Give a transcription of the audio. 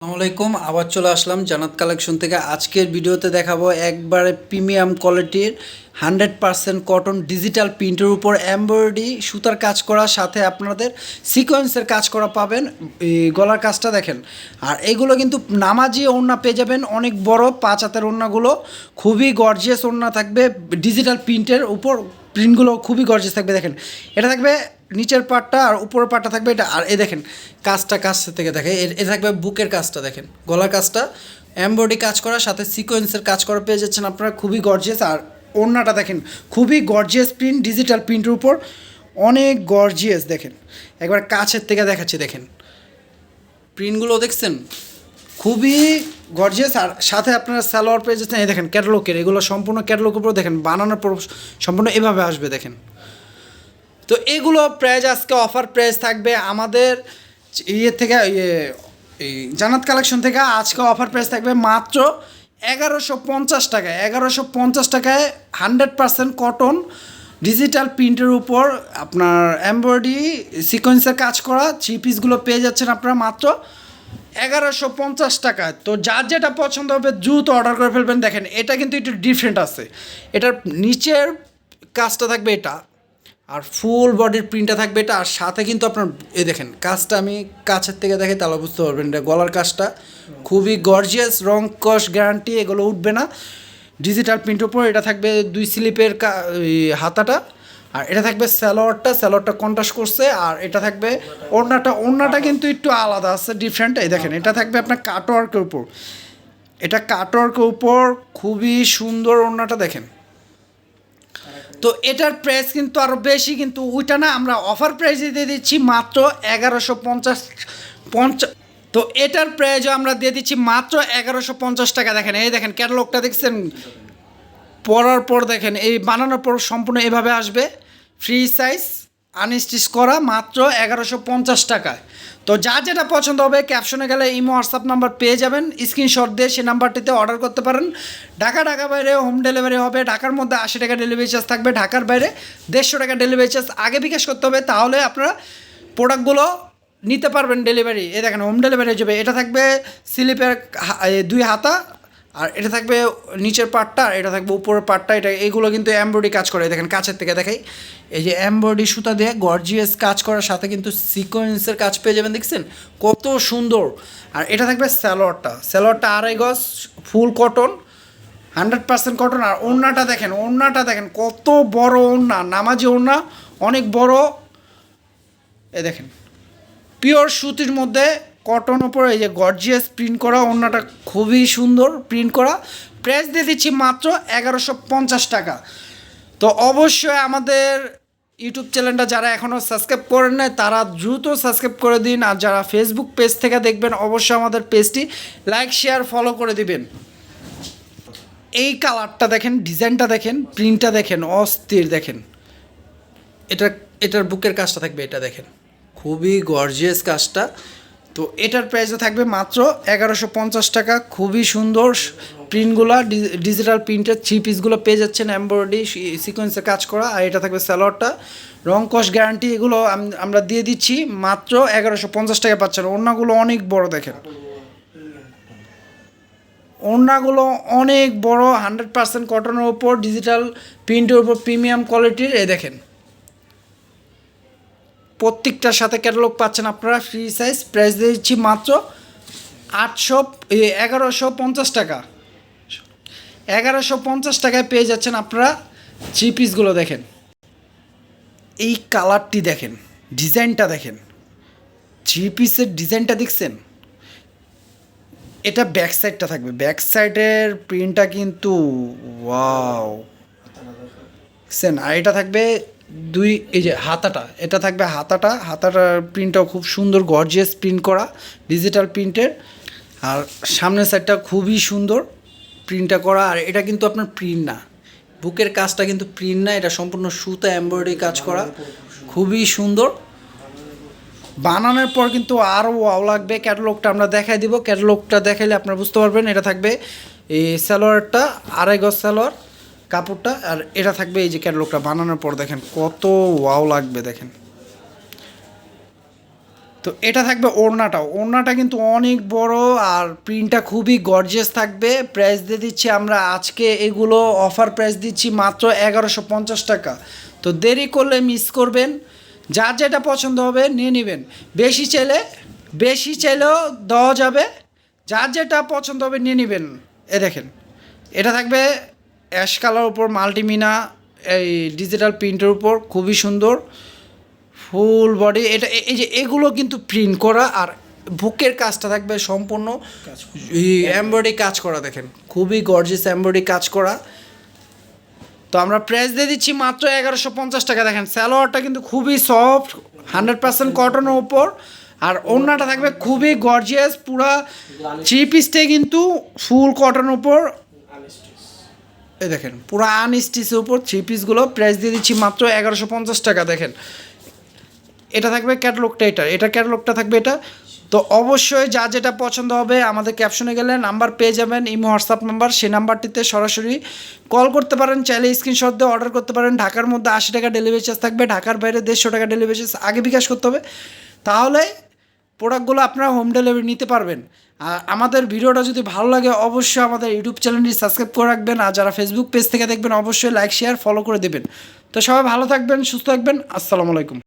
আসসালামাইকুম আবার চলে আসলাম জানাত কালেকশন থেকে। আজকের ভিডিওতে দেখাবো একবারে প্রিমিয়াম কোয়ালিটির হান্ড্রেড পারসেন্ট কটন ডিজিটাল প্রিন্টের উপর এমব্রয়ডারি, সুতার কাজ করা, সাথে আপনাদের সিকোয়েন্সের কাজ করা পাবেন। গলার কাজটা দেখেন। আর এগুলো কিন্তু নামাজি ওড়না পেয়ে যাবেন, অনেক বড় পাঁচ হাতের ওড়নাগুলো। খুবই গর্জিয়াস ওড়না থাকবে, ডিজিটাল প্রিন্টের উপর প্রিন্টগুলো খুবই গর্জেস থাকবে, দেখেন। এটা থাকবে নিচের পাটটা আর উপরের পাটটা থাকবে এটা। আর এ দেখেন, কাজটা কাজ থেকে দেখে, এ- এ থাকবে বুকের কাজটা, দেখেন, গলার কাজটা। এমব্রয়ডারি কাজ করা সাথে সিকোয়েন্সের কাজ করা পেয়ে যাচ্ছেন আপনারা, খুবই গর্জেস আর ওড়নাটা দেখেন, খুবই গর্জিয়াস প্রিন্ট ডিজিটাল প্রিন্টের উপর। অনেক গর্জিয়াস দেখেন। একবার কাছের থেকে দেখাচ্ছি, দেখেন। প্রিন্টগুলো দেখছেন? খুবই গর্জিয়াস আর সাথে আপনারা সালোয়ার পেয়ে যাচ্ছেন, এই দেখেন ক্যাটালগের এগুলো সম্পূর্ণ ক্যাটালগের উপর দেখেন বানানোর পর সম্পূর্ণ এভাবে আসবে, দেখেন। তো এগুলো প্রাইজ আজকে অফার প্রাইজ থাকবে আমাদের ইয়ে থেকে ইয়ে এই জানাত কালেকশন থেকে আজকে অফার প্রাইস থাকবে মাত্র এগারোশো পঞ্চাশ টাকায়, এগারোশো পঞ্চাশ টাকায় হান্ড্রেড পার্সেন্ট কটন ডিজিটাল প্রিন্টের উপর আপনার এমব্রয়ডারি সিকোয়েন্সের কাজ করা থ্রি পিসগুলো পেয়ে যাচ্ছেন আপনারা মাত্র এগারোশো পঞ্চাশ টাকা। তো যার যেটা পছন্দ হবে, দ্রুত অর্ডার করে ফেলবেন। দেখেন, এটা কিন্তু একটু ডিফারেন্ট আছে। এটার নিচের কাজটা থাকবে এটা, আর ফুল বডির প্রিন্টটা থাকবে এটা, আর সাথে কিন্তু আপনার এ দেখেন, কাজটা আমি কাছের থেকে দেখে তাহলে বুঝতে পারবেন এটা গলার কাজটা। খুবই গর্জিয়াস রং কস গ্যারান্টি এগুলো উঠবে না। ডিজিটাল প্রিন্টের উপর এটা থাকবে দুই স্লিপের হাতাটা। আর এটা থাকবে স্যালোয়ারটা স্যালোয়ারটা কন্ট্রাস্ট করছে, আর এটা থাকবে ওড়নাটা। ওড়নাটা কিন্তু একটু আলাদা আছে ডিফারেন্ট এই দেখেন, এটা থাকবে আপনার কাটওয়ার্কের উপর। এটা কাটওয়ার্কের উপর খুবই সুন্দর ওড়নাটা দেখেন। তো এটার প্রাইস কিন্তু আরও বেশি, কিন্তু ওইটা না আমরা অফার প্রাইসে দিয়ে দিচ্ছি মাত্র এগারোশো পঞ্চাশ পঞ্চাশ তো এটার প্রাইসও আমরা দিয়ে দিচ্ছি মাত্র এগারোশো পঞ্চাশ টাকা। দেখেন, এই দেখেন ক্যাটালগটা দেখছেন? পরার পর দেখেন, এই বানানোর পর সম্পূর্ণ এভাবে আসবে। ফ্রি সাইজ আনস্টিচ করা মাত্র এগারোশো পঞ্চাশ টাকায়। তো যা যেটা পছন্দ হবে ক্যাপশনে গেলে ইমো হোয়াটসঅ্যাপ নাম্বার পেয়ে যাবেন। স্ক্রিনশট দিয়ে সেই নাম্বারটিতে অর্ডার করতে পারেন। ঢাকা ঢাকা বাইরে হোম ডেলিভারি হবে। ঢাকার মধ্যে আশি টাকা ডেলিভারি চার্জ থাকবে। ঢাকার বাইরে দেড়শো টাকা ডেলিভারি চার্জ আগে বিকাশ করতে হবে। তাহলে আপনারা প্রোডাক্টগুলো নিতে পারবেন ডেলিভারি এ দেখেন হোম ডেলিভারি যাবে। এটা থাকবে স্লিপের দুই হাতা আর এটা থাকবে নিচের পার্টটা এটা থাকবে উপরের পার্টটা এটা এগুলো কিন্তু এমব্রয়ডারি কাজ করে। দেখেন কাছের থেকে দেখাই। এই যে এমব্রয়ডারি সুতা দিয়ে গর্জিয়াস কাজ করার সাথে কিন্তু সিকোয়েন্সের কাজ পেয়ে যাবেন, দেখছেন? কত সুন্দর। আর এটা থাকবে স্যালোয়ারটা। স্যালোয়ারটা আড়াই গজ, full cotton, hundred percent cotton. আর ওড়নাটা দেখেন ওড়নাটা দেখেন, কত বড় ওড়না, নামাজি ওড়না, অনেক বড়। এ দেখেন পিওর সুতির মধ্যে কটন ওপর এই যে গর্জিয়াস প্রিন্ট করা ওড়নাটা খুবই সুন্দর প্রিন্ট করা। প্রাইস দিয়ে দিচ্ছি মাত্র এগারোশো পঞ্চাশ টাকা। তো অবশ্যই আমাদের ইউটিউব চ্যানেলটা যারা এখনও সাবস্ক্রাইব করেন নাই, তারা দ্রুত সাবস্ক্রাইব করে দিন। আর যারা ফেসবুক পেজ থেকে দেখবেন, অবশ্যই আমাদের পেজটি লাইক শেয়ার ফলো করে দিবেন। এই কালারটা দেখেন ডিজাইনটা দেখেন প্রিন্টটা দেখেন, অস্থির দেখেন। এটা, এটার বুকের কাজটা থাকবে, এটা দেখেন। খুবই গর্জিয়াস কাজটা। তো এটার প্রাইসও থাকবে মাত্র এগারোশো পঞ্চাশ টাকা। খুবই সুন্দর প্রিন্টগুলো ডিজিটাল প্রিন্টের থ্রি পিসগুলো পেয়ে যাচ্ছেন এমব্রয়ডারি সিকোয়েন্সে কাজ করা। আর এটা থাকবে স্যালোয়ারটা রং কস গ্যারান্টি এগুলো আমরা দিয়ে দিচ্ছি। মাত্র এগারোশো পঞ্চাশ টাকা পাচ্ছেন। ওড়নাগুলো অনেক বড় দেখেন। ওড়নাগুলো অনেক বড় হান্ড্রেড পার্সেন্ট কটনের ওপর ডিজিটাল প্রিন্টের ওপর প্রিমিয়াম কোয়ালিটির এ দেখেন। প্রত্যেকটার সাথে ক্যাটালগ পাচ্ছেন আপনারা ফ্রি সাইজ প্রাইস দিচ্ছি মাত্র আটশো এগারোশো পঞ্চাশ টাকা। এগারোশো পঞ্চাশ টাকায় পেয়ে যাচ্ছেন আপনারা থ্রি পিসগুলো দেখেন। এই কালারটি দেখেন ডিজাইনটা দেখেন। থ্রি পিসের ডিজাইনটা দেখছেন? এটা ব্যাক সাইডটা থাকবে। ব্যাক সাইডের প্রিন্টটা কিন্তু ওয়াও আর এটা থাকবে দুই, এই যে হাতাটা, এটা থাকবে হাতাটা, হাতাটার প্রিন্টটাও খুব সুন্দর গর্জিয়াস প্রিন্ট করা ডিজিটাল প্রিন্টের আর সামনের সাইডটা খুবই সুন্দর প্রিন্টটা করা, আর এটা কিন্তু আপনার প্রিন্ট না। বুকের কাজটা কিন্তু প্রিন্ট না, এটা সম্পূর্ণ সুতা এমব্রয়ডারি কাজ করা। খুবই সুন্দর। বানানোর পর কিন্তু আরও ওয়াও লাগবে। ক্যাটালগটা আমরা দেখাই দিব। ক্যাটালগটা দেখাইলে আপনারা বুঝতে পারবেন, এটা থাকবে এই সালোয়ারটা, আড়াই গজ সালোয়ার। কাপড়টা, আর এটা থাকবে এই যে ক্যাটালগটা বানানোর পর দেখেন কত ওয়াও লাগবে দেখেন। তো এটা থাকবে ওড়নাটাও। ওড়নাটা কিন্তু অনেক বড় আর প্রিন্টটা খুবই গর্জিয়াস থাকবে। প্রাইস দিয়ে দিচ্ছি আমরা আজকে এগুলো অফার প্রাইস দিচ্ছি মাত্র এগারোশো পঞ্চাশ টাকা। তো দেরি করলে মিস করবেন। যার যেটা পছন্দ হবে নিয়ে নেবেন। বেশি চাইলে, বেশি চাইলেও দেওয়া যাবে। যার যেটা পছন্দ হবে নিয়ে নেবেন। এ দেখেন, এটা থাকবে অ্যাশ কালার উপর মাল্টিমিনা এই ডিজিটাল প্রিন্টের উপর খুবই সুন্দর ফুল বডি এটা এই যে এগুলো কিন্তু প্রিন্ট করা আর বুকের কাজটা থাকবে সম্পূর্ণ এমব্রয়ডারি কাজ করা দেখেন খুবই গর্জিয়াস এমব্রয়ডারি কাজ করা। তো আমরা প্রাইস দিয়ে দিচ্ছি মাত্র এগারোশো পঞ্চাশ টাকা দেখেন স্যালোয়ারটা কিন্তু খুবই সফট হান্ড্রেড পার্সেন্ট কটনের ওপর আর ওড়নাটা থাকবে খুবই গর্জিয়াস পুরা থ্রি পিসটাই কিন্তু ফুল কটনের উপর এই দেখেন পুরো আনস্টিচের উপর থ্রি পিসগুলো প্রাইস দিয়ে দিচ্ছি মাত্র এগারোশো পঞ্চাশ টাকা, দেখেন। এটা থাকবে ক্যাটালগটা এটা এটা ক্যাটালগটা থাকবে এটা। তো অবশ্যই যা যেটা পছন্দ হবে আমাদের ক্যাপশনে গেলে নাম্বার পেয়ে যাবেন, ইমো হোয়াটসঅ্যাপ নাম্বার সেই নাম্বারটিতে সরাসরি কল করতে পারেন, চাইলে স্ক্রিনশট দিয়ে অর্ডার করতে পারেন। ঢাকার মধ্যে আশি টাকা ডেলিভারি চার্জ থাকবে, ঢাকার বাইরে দেড়শো টাকা ডেলিভারি চার্জ আগে বিকাশ করতে হবে। তাহলে প্রোডাক্টগুলো আপনারা হোম ডেলিভারি নিতে পারবেন। আর আমাদের ভিডিওটা যদি ভালো লাগে, অবশ্যই আমাদের ইউটিউব চ্যানেলটি সাবস্ক্রাইব করে রাখবেন। আর যারা ফেসবুক পেজ থেকে দেখবেন, অবশ্যই লাইক শেয়ার ফলো করে দেবেন। তো সবাই ভালো থাকবেন, সুস্থ থাকবেন। আসসালামু আলাইকুম।